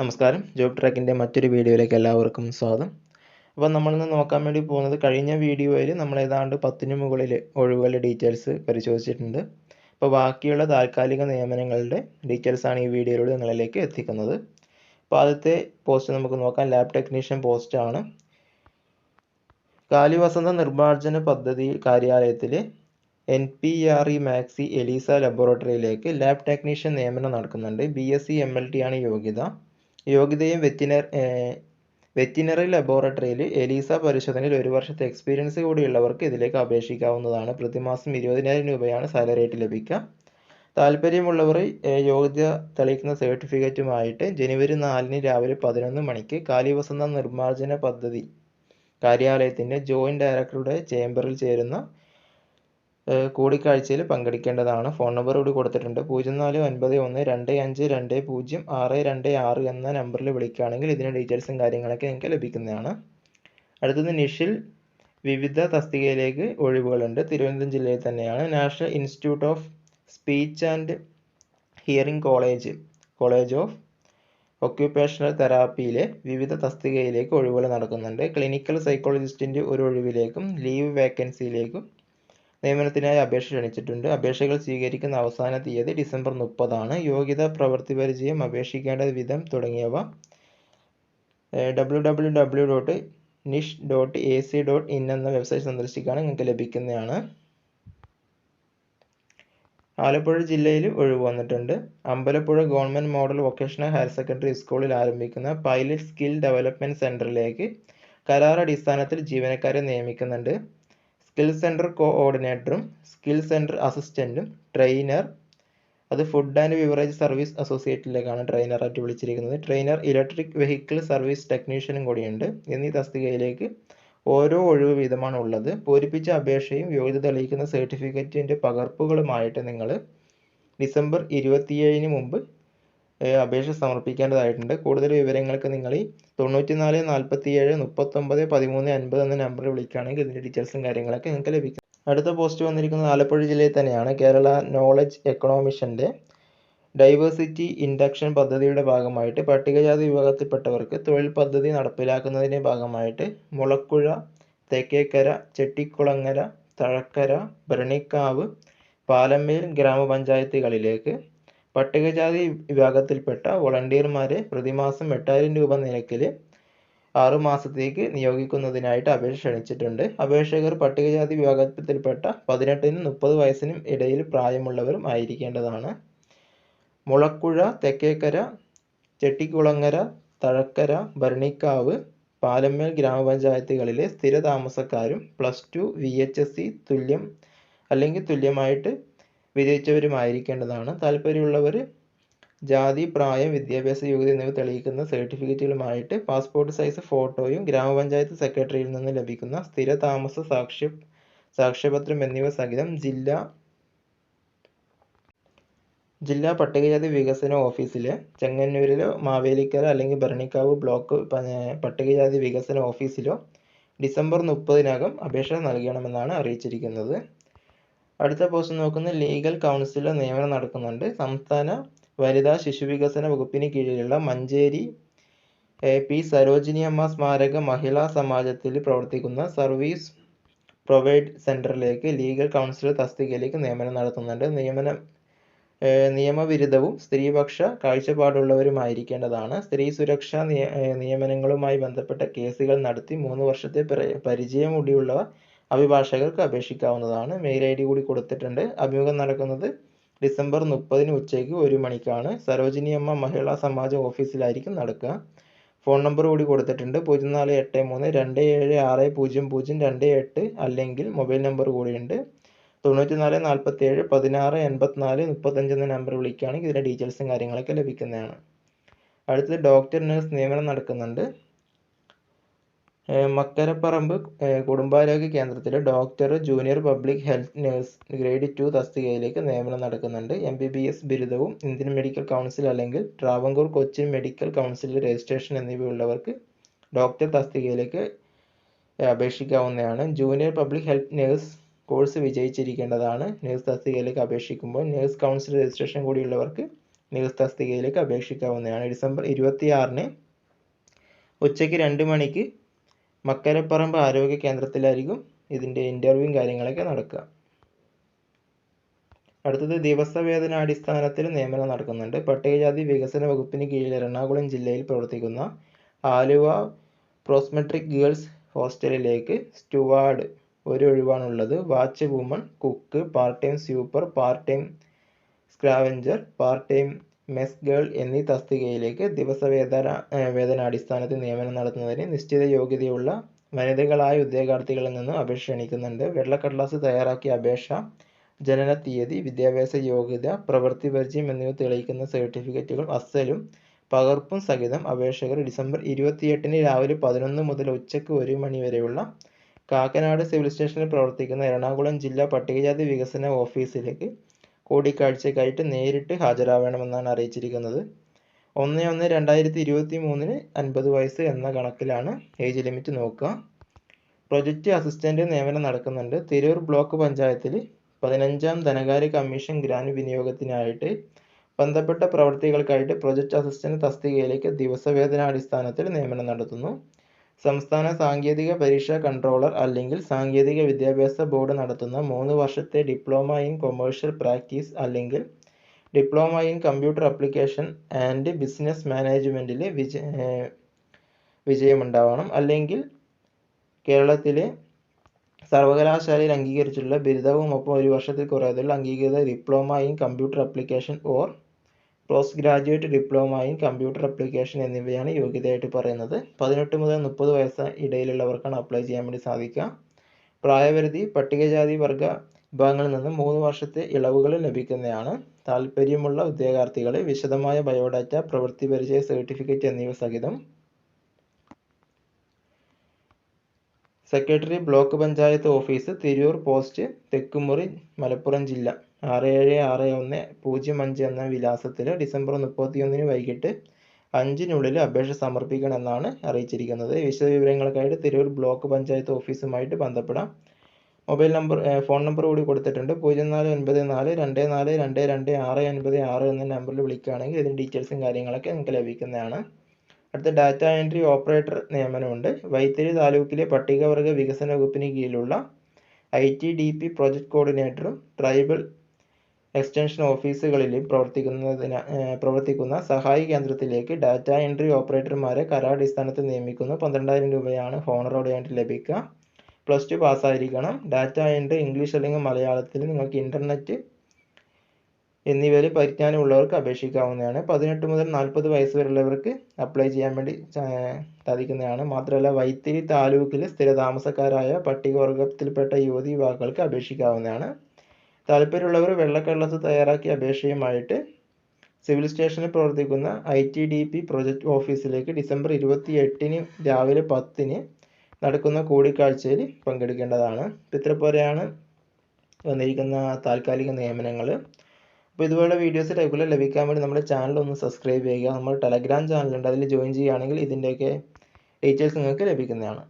നമസ്കാരം. ജോബ് ട്രാക്കിന്റെ മറ്റൊരു വീഡിയോയിലേക്ക് എല്ലാവർക്കും സ്വാഗതം. അപ്പോൾ നമ്മളിന്ന് നോക്കാൻ വേണ്ടി പോകുന്നത് കഴിഞ്ഞ വീഡിയോയിൽ നമ്മൾ ഏതാണ്ട് പത്തിന് മുകളിൽ ഒഴിവുകളുടെ ഡീറ്റെയിൽസ് പരിശോധിച്ചിട്ടുണ്ട്. അപ്പോൾ ബാക്കിയുള്ള താൽക്കാലിക നിയമനങ്ങളുടെ ഡീറ്റെയിൽസാണ് ഈ വീഡിയോയിലൂടെ നിങ്ങളിലേക്ക് എത്തിക്കുന്നത്. അപ്പോൾ ആദ്യത്തെ പോസ്റ്റ് നമുക്ക് നോക്കാം. ലാബ് ടെക്നീഷ്യൻ പോസ്റ്റാണ് കാലിവസന്ത നിർമ്മാർജന പദ്ധതി കാര്യാലയത്തിൽ N P R E maxi ELISA ലബോറട്ടറിയിലേക്ക് lab technician നിയമനം നടക്കുന്നുണ്ട്. B S C M L T ആണ് യോഗ്യത. യോഗ്യതയും വെറ്റിനർ വെറ്റിനറി ലബോറട്ടറിയിൽ എലിസ പരിശോധനയിൽ ഒരു വർഷത്തെ എക്സ്പീരിയൻസ് കൂടിയുള്ളവർക്ക് ഇതിലേക്ക് അപേക്ഷിക്കാവുന്നതാണ്. പ്രതിമാസം ഇരുപതിനായിരം രൂപയാണ് സാലറി ആയിട്ട് ലഭിക്കുക. താല്പര്യമുള്ളവർ യോഗ്യത തെളിയിക്കുന്ന സർട്ടിഫിക്കറ്റുമായിട്ട് ജനുവരി നാലിന് രാവിലെ പതിനൊന്ന് മണിക്ക് കാലിവസന്ത നിർമ്മാർജന പദ്ധതി കാര്യാലയത്തിന്റെ ജോയിന്റ് ഡയറക്ടറുടെ ചേംബറിൽ ചേരുന്ന കൂടിക്കാഴ്ചയിൽ പങ്കെടുക്കേണ്ടതാണ്. ഫോൺ നമ്പർ കൂടി കൊടുത്തിട്ടുണ്ട്. പൂജ്യം നാല് ഒൻപത് ഒന്ന് രണ്ട് അഞ്ച് രണ്ട് പൂജ്യം ആറ് രണ്ട് ആറ് എന്ന നമ്പറിൽ വിളിക്കുകയാണെങ്കിൽ ഇതിന്റെ ഡീറ്റെയിൽസും കാര്യങ്ങളൊക്കെ നിങ്ങൾക്ക് ലഭിക്കുന്നതാണ്. അടുത്തത് നിഷിൽ. വിവിധ തസ്തികയിലേക്ക് ഒഴിവുകളുണ്ട്. തിരുവനന്തപുരം ജില്ലയിൽ തന്നെയാണ്. National institute of speech and hearing college college of occupational തെറാപ്പിയിലെ വിവിധ തസ്തികയിലേക്ക് ഒഴിവുകൾ നടക്കുന്നുണ്ട്. ക്ലിനിക്കൽ സൈക്കോളജിസ്റ്റിന്റെ ഒരു ഒഴിവിലേക്കും ലീവ് വേക്കൻസിയിലേക്കും നിയമനത്തിനായി അപേക്ഷ ക്ഷണിച്ചിട്ടുണ്ട്. അപേക്ഷകൾ സ്വീകരിക്കുന്ന അവസാന തീയതി ഡിസംബർ മുപ്പതാണ്. യോഗ്യത പ്രവൃത്തി പരിചയം അപേക്ഷിക്കേണ്ട വിധം തുടങ്ങിയവ W W W dot NISH dot A C dot in എന്ന വെബ്സൈറ്റ് സന്ദർശിക്കുകയാണ് നിങ്ങൾക്ക് ലഭിക്കുന്നതാണ്. ആലപ്പുഴ ജില്ലയിൽ ഒഴിവ് വന്നിട്ടുണ്ട്. Ambalappuzha government model vocational higher secondary സ്കൂളിൽ ആരംഭിക്കുന്ന പൈലറ്റ് സ്കിൽ ഡെവലപ്മെന്റ് സെന്ററിലേക്ക് കരാർ അടിസ്ഥാനത്തിൽ ജീവനക്കാരെ നിയമിക്കുന്നുണ്ട്. സ്കിൽ സെന്റർ കോഓർഡിനേറ്ററും സ്കിൽ സെന്റർ അസിസ്റ്റന്റും ട്രെയിനർ അത് ഫുഡ് ആൻഡ് ബിവറേജ് സർവീസ് അസോസിയേറ്റിലേക്കാണ് ട്രെയിനറായിട്ട് വിളിച്ചിരിക്കുന്നത്. ട്രെയിനർ ഇലക്ട്രിക് വെഹിക്കിൾ സർവീസ് ടെക്നീഷ്യനും കൂടിയുണ്ട്. എന്നീ തസ്തികയിലേക്ക് ഓരോ ഒഴിവ് വീതമാണ് ഉള്ളത്. പൂരിപ്പിച്ച അപേക്ഷയും യോഗ്യത തെളിയിക്കുന്ന സർട്ടിഫിക്കറ്റിന്റെ പകർപ്പുകളുമായിട്ട് നിങ്ങൾ ഡിസംബർ ഇരുപത്തിയേഴിന് മുമ്പ് അപേക്ഷ സമർപ്പിക്കേണ്ടതായിട്ടുണ്ട്. കൂടുതൽ വിവരങ്ങൾക്ക് നിങ്ങൾ ഈ തൊണ്ണൂറ്റിനാല് നാൽപ്പത്തിയേഴ് മുപ്പത്തൊമ്പത് പതിമൂന്ന് അൻപത് എന്ന നമ്പറിൽ വിളിക്കുകയാണെങ്കിൽ ഇതിന്റെ ഡീറ്റെയിൽസും കാര്യങ്ങളൊക്കെ നിങ്ങൾക്ക് ലഭിക്കും. അടുത്ത പോസ്റ്റ് വന്നിരിക്കുന്നത് ആലപ്പുഴ ജില്ലയിൽ തന്നെയാണ്. കേരള നോളജ് എക്കണോമിഷന്റെ ഡൈവേഴ്സിറ്റി ഇൻഡക്ഷൻ പദ്ധതിയുടെ ഭാഗമായിട്ട് പട്ടികജാതി വിഭാഗത്തിൽപ്പെട്ടവർക്ക് തൊഴിൽ പദ്ധതി നടപ്പിലാക്കുന്നതിന്റെ ഭാഗമായിട്ട് മുളക്കുഴ തെക്കേക്കര ചെട്ടിക്കുളങ്ങര തഴക്കര ഭരണിക്കാവ് പാലമേൽ ഗ്രാമപഞ്ചായത്തുകളിലേക്ക് പട്ടികജാതി വിഭാഗത്തിൽപ്പെട്ട വോളണ്ടിയർമാരെ പ്രതിമാസം എട്ടായിരം രൂപ നിരക്കിൽ ആറ് മാസത്തേക്ക് നിയോഗിക്കുന്നതിനായിട്ട് അപേക്ഷ ക്ഷണിച്ചിട്ടുണ്ട്. അപേക്ഷകർ പട്ടികജാതി വിഭാഗത്തിൽപ്പെട്ട പതിനെട്ടിനും മുപ്പത് വയസ്സിനും ഇടയിൽ പ്രായമുള്ളവരും ആയിരിക്കേണ്ടതാണ്. മുളക്കുഴ തെക്കേക്കര ചെട്ടിക്കുളങ്ങര തഴക്കര ഭരണിക്കാവ് പാലമ്മേൽ ഗ്രാമപഞ്ചായത്തുകളിലെ സ്ഥിര താമസക്കാരും plus two V H S C തുല്യം അല്ലെങ്കിൽ തുല്യമായിട്ട് വിജയിച്ചവരുമായിരിക്കേണ്ടതാണ്. താല്പര്യമുള്ളവർ ജാതി പ്രായം വിദ്യാഭ്യാസ യോഗ്യത എന്നിവ തെളിയിക്കുന്ന സർട്ടിഫിക്കറ്റുകളുമായിട്ട് പാസ്പോർട്ട് സൈസ് ഫോട്ടോയും ഗ്രാമപഞ്ചായത്ത് സെക്രട്ടറിയിൽ നിന്ന് ലഭിക്കുന്ന സ്ഥിര താമസ സാക്ഷ്യ സാക്ഷ്യപത്രം എന്നിവ സഹിതം ജില്ലാ ജില്ലാ പട്ടികജാതി വികസന ഓഫീസിലെ ചെങ്ങന്നൂരിലോ മാവേലിക്കര അല്ലെങ്കിൽ ഭരണിക്കാവ് ബ്ലോക്ക് പട്ടികജാതി വികസന ഓഫീസിലോ ഡിസംബർ മുപ്പതിനകം അപേക്ഷ നൽകണമെന്നാണ് അറിയിച്ചിരിക്കുന്നത്. അടുത്ത പോസ്റ്റ് നോക്കുന്ന ലീഗൽ കൗൺസിലർ നിയമനം നടക്കുന്നുണ്ട്. സംസ്ഥാന വനിതാ ശിശു വികസന വകുപ്പിന് കീഴിലുള്ള മഞ്ചേരി പി സരോജിനി അമ്മ സ്മാരക മഹിളാ സമാജത്തിൽ പ്രവർത്തിക്കുന്ന സർവീസ് പ്രൊവൈഡ് സെന്ററിലേക്ക് ലീഗൽ കൗൺസിലർ തസ്തികയിലേക്ക് നിയമനം നടത്തുന്നുണ്ട്. നിയമനം നിയമവിരുദ്ധവും സ്ത്രീപക്ഷ കാഴ്ചപ്പാടുള്ളവരുമായിരിക്കേണ്ടതാണ്. സ്ത്രീ സുരക്ഷാ നിയമനങ്ങളുമായി ബന്ധപ്പെട്ട കേസുകൾ നടത്തി മൂന്ന് വർഷത്തെ പരിചയം കൂടിയുള്ള അഭിഭാഷകർക്ക് അപേക്ഷിക്കാവുന്നതാണ്. മെയിൽ ഐ ഡി കൂടി കൊടുത്തിട്ടുണ്ട്. അഭിമുഖം നടക്കുന്നത് ഡിസംബർ മുപ്പതിന് ഉച്ചയ്ക്ക് ഒരു മണിക്കാണ്. സരോജിനി അമ്മ മഹിളാ സമാജം ഓഫീസിലായിരിക്കും നടക്കുക. ഫോൺ നമ്പർ കൂടി കൊടുത്തിട്ടുണ്ട്. പൂജ്യം നാല് എട്ട് മൂന്ന് രണ്ട് ഏഴ് ആറ് പൂജ്യം പൂജ്യം രണ്ട് എട്ട് അല്ലെങ്കിൽ മൊബൈൽ നമ്പർ കൂടിയുണ്ട് തൊണ്ണൂറ്റി നാല് നാൽപ്പത്തി ഏഴ് പതിനാറ് എൺപത്തിനാല് മുപ്പത്തഞ്ച് എന്ന നമ്പർ വിളിക്കുകയാണെങ്കിൽ ഇതിന്റെ ഡീറ്റെയിൽസും കാര്യങ്ങളൊക്കെ ലഭിക്കുന്നതാണ്. അടുത്തത് ഡോക്ടർ നഴ്സ് നിയമനം നടക്കുന്നുണ്ട്. മക്കരപ്പറമ്പ് കുടുംബാരോഗ്യ കേന്ദ്രത്തിലെ doctor junior public health nurse grade two തസ്തികയിലേക്ക് നിയമനം നടക്കുന്നുണ്ട്. എം ബി ബി എസ് ബിരുദവും ഇന്ത്യൻ മെഡിക്കൽ കൗൺസിൽ അല്ലെങ്കിൽ Travancore Cochin medical council registration എന്നിവയുള്ളവർക്ക് doctor തസ്തികയിലേക്ക് അപേക്ഷിക്കാവുന്നതാണ്. Junior public health nurse course വിജയിച്ചിരിക്കേണ്ടതാണ്. Nurse തസ്തികയിലേക്ക് അപേക്ഷിക്കുമ്പോൾ നഴ്സ് കൗൺസിൽ രജിസ്ട്രേഷൻ കൂടിയുള്ളവർക്ക് നേഴ്സ് തസ്തികയിലേക്ക് അപേക്ഷിക്കാവുന്നതാണ്. ഡിസംബർ ഇരുപത്തിയാറിന് ഉച്ചയ്ക്ക് രണ്ട് മണിക്ക് മക്കരപ്പറമ്പ് ആരോഗ്യ കേന്ദ്രത്തിലായിരിക്കും ഇതിന്റെ ഇന്റർവ്യൂവും കാര്യങ്ങളൊക്കെ നടക്കുക. അടുത്തത് ദിവസവേതനാടിസ്ഥാനത്തിൽ നിയമനം നടക്കുന്നുണ്ട്. പട്ടികജാതി വികസന വകുപ്പിന് കീഴിൽ എറണാകുളം ജില്ലയിൽ പ്രവർത്തിക്കുന്ന ആലുവ പ്രോസ്മെട്രിക് ഗേൾസ് ഹോസ്റ്റലിലേക്ക് സ്റ്റുവാർഡ് ഒരു ഒഴിവാണുള്ളത്. Watch woman cook part time sweeper part time scavenger part time mess girl എന്നീ തസ്തികയിലേക്ക് ദിവസവേതന വേതന വേതനാടിസ്ഥാനത്തിൽ നിയമനം നടത്തുന്നതിന് നിശ്ചിത യോഗ്യതയുള്ള വനിതകളായ ഉദ്യോഗാർത്ഥികളിൽ നിന്ന് അപേക്ഷ ക്ഷണിക്കുന്നുണ്ട്. വെള്ളക്കടലാസ് തയ്യാറാക്കിയ അപേക്ഷ ജനന തീയതി വിദ്യാഭ്യാസ യോഗ്യത പ്രവൃത്തി പരിചയം എന്നിവ തെളിയിക്കുന്ന സർട്ടിഫിക്കറ്റുകൾ അസലും പകർപ്പും സഹിതം അപേക്ഷകർ ഡിസംബർ ഇരുപത്തിയെട്ടിന് രാവിലെ പതിനൊന്ന് മുതൽ ഉച്ചയ്ക്ക് ഒരു മണി വരെയുള്ള കാക്കനാട് സിവിൽ സ്റ്റേഷനിൽ പ്രവർത്തിക്കുന്ന എറണാകുളം ജില്ലാ പട്ടികജാതി വികസന ഓഫീസിലേക്ക് കൂടിക്കാഴ്ചയ്ക്കായിട്ട് നേരിട്ട് ഹാജരാവണമെന്നാണ് അറിയിച്ചിരിക്കുന്നത്. ഒന്ന് ഒന്ന് രണ്ടായിരത്തി ഇരുപത്തി മൂന്നിന് അൻപത് വയസ്സ് എന്ന കണക്കിലാണ് ഏജ് ലിമിറ്റ് നോക്കുക. പ്രൊജക്റ്റ് അസിസ്റ്റന്റ് നിയമനം നടക്കുന്നുണ്ട്. തിരൂർ ബ്ലോക്ക് പഞ്ചായത്തിൽ പതിനഞ്ചാം ധനകാര്യ കമ്മീഷൻ ഗ്രാൻഡ് വിനിയോഗത്തിനായിട്ട് ബന്ധപ്പെട്ട പ്രവൃത്തികൾക്കായിട്ട് പ്രൊജക്റ്റ് അസിസ്റ്റന്റ് തസ്തികയിലേക്ക് ദിവസവേതനാടിസ്ഥാനത്തിൽ നിയമനം നടത്തുന്നു. സംസ്ഥാന സാങ്കേതിക പരീക്ഷാ കൺട്രോളർ അല്ലെങ്കിൽ സാങ്കേതിക വിദ്യാഭ്യാസ ബോർഡ് നടത്തുന്ന മൂന്ന് വർഷത്തെ ഡിപ്ലോമ ഇൻ കൊമേഴ്ഷ്യൽ പ്രാക്ടീസ് അല്ലെങ്കിൽ diploma in computer application and business മാനേജ്മെന്റിൽ വിജ വിജയമുണ്ടാവണം. അല്ലെങ്കിൽ കേരളത്തിലെ സർവകലാശാലയിൽ അംഗീകരിച്ചിട്ടുള്ള ബിരുദവും ഒപ്പം ഒരു വർഷത്തിൽ കുറയാതെയുള്ള അംഗീകൃത diploma in computer application or post graduate diploma in computer application എന്നിവയാണ് യോഗ്യതയായിട്ട് പറയുന്നത്. പതിനെട്ട് മുതൽ മുപ്പത് വയസ്സ് ഇടയിലുള്ളവർക്കാണ് അപ്ലൈ ചെയ്യാൻ വേണ്ടി സാധിക്കുക. പ്രായപരിധി പട്ടികജാതി വർഗ വിഭാഗങ്ങളിൽ നിന്ന് മൂന്ന് വർഷത്തെ ഇളവുകൾ ലഭിക്കുന്നതാണ്. താല്പര്യമുള്ള ഉദ്യോഗാർത്ഥികളെ വിശദമായ ബയോഡാറ്റ പ്രവൃത്തി പരിചയ സർട്ടിഫിക്കറ്റ് എന്നിവ സഹിതം secretary block panchayat office Tirur post Thekkumuri Malappuram ജില്ല. ആറ് ഏഴ് ആറ് ഒന്ന് പൂജ്യം അഞ്ച് എന്ന വിലാസത്തിൽ ഡിസംബർ മുപ്പത്തിയൊന്നിന് വൈകിട്ട് അഞ്ചിനുള്ളിൽ അപേക്ഷ സമർപ്പിക്കണമെന്നാണ് അറിയിച്ചിരിക്കുന്നത്. വിശദവിവരങ്ങൾക്കായിട്ട് തിരൂർ ബ്ലോക്ക് പഞ്ചായത്ത് ഓഫീസുമായിട്ട് ബന്ധപ്പെടാം. മൊബൈൽ നമ്പർ ഫോൺ നമ്പർ കൂടി കൊടുത്തിട്ടുണ്ട്. പൂജ്യം നാല് ഒൻപത് നാല് രണ്ട് നാല് രണ്ട് രണ്ട് ആറ് ഒൻപത് ആറ് എന്ന നമ്പറിൽ വിളിക്കുകയാണെങ്കിൽ ഇതിന്റെ ഡീറ്റെയിൽസും കാര്യങ്ങളൊക്കെ നിങ്ങൾക്ക് ലഭിക്കുന്നതാണ്. അടുത്ത ഡാറ്റ എൻട്രി ഓപ്പറേറ്റർ നിയമനമുണ്ട്. വൈത്തിരി താലൂക്കിലെ പട്ടികവർഗ വികസന വകുപ്പിന് കീഴിലുള്ള I T D P project കോർഡിനേറ്ററും tribal extension ഓഫീസുകളിലും പ്രവർത്തിക്കുന്നതിന് പ്രവർത്തിക്കുന്ന സഹായി കേന്ദ്രത്തിലേക്ക് ഡാറ്റ എൻട്രി ഓപ്പറേറ്റർമാരെ കരാറടിസ്ഥാനത്തിൽ നിയമിക്കുന്നു. പന്ത്രണ്ടായിരം രൂപയാണ് ഹോണറോടെയായിട്ട് ലഭിക്കുക. പ്ലസ് ടു പാസ്സായിരിക്കണം. ഡാറ്റ എൻട്രി ഇംഗ്ലീഷ് അല്ലെങ്കിൽ മലയാളത്തിൽ നിങ്ങൾക്ക് ഇന്റർനെറ്റ് എന്നിവയിൽ പരിജ്ഞാനം ഉള്ളവർക്ക് അപേക്ഷിക്കാവുന്നതാണ്. പതിനെട്ട് മുതൽ നാൽപ്പത് വയസ്സ് വരെയുള്ളവർക്ക് അപ്ലൈ ചെയ്യാൻ വേണ്ടി സാധിക്കുന്നതാണ്. മാത്രമല്ല വൈത്തിരി താലൂക്കിൽ സ്ഥിരതാമസക്കാരായ പട്ടികവർഗത്തിൽപ്പെട്ട യുവതി യുവാക്കൾക്ക് അപേക്ഷിക്കാവുന്നതാണ്. താല്പര്യമുള്ളവർ വെള്ളക്കടലാസ് തയ്യാറാക്കിയ അപേക്ഷയുമായിട്ട് സിവിൽ സ്റ്റേഷനിൽ പ്രവർത്തിക്കുന്ന I T D P project ഓഫീസിലേക്ക് ഡിസംബർ ഇരുപത്തി എട്ടിന് രാവിലെ പത്തിന് നടക്കുന്ന കൂടിക്കാഴ്ചയിൽ പങ്കെടുക്കേണ്ടതാണ്. ഇപ്പം ഇത്ര പോലെയാണ് വന്നിരിക്കുന്ന താൽക്കാലിക നിയമനങ്ങൾ അപ്പോൾ ഇതുപോലെ വീഡിയോസ് റെഗുലർ ലഭിക്കാൻ വേണ്ടി നമ്മുടെ ചാനൽ ഒന്ന് സബ്സ്ക്രൈബ് ചെയ്യുക. നമ്മൾ ടെലഗ്രാം ചാനലുണ്ട് അതിൽ ജോയിൻ ചെയ്യുകയാണെങ്കിൽ ഇതിന്റെയൊക്കെ ഡീറ്റെയിൽസ് നിങ്ങൾക്ക് ലഭിക്കുന്നതാണ്.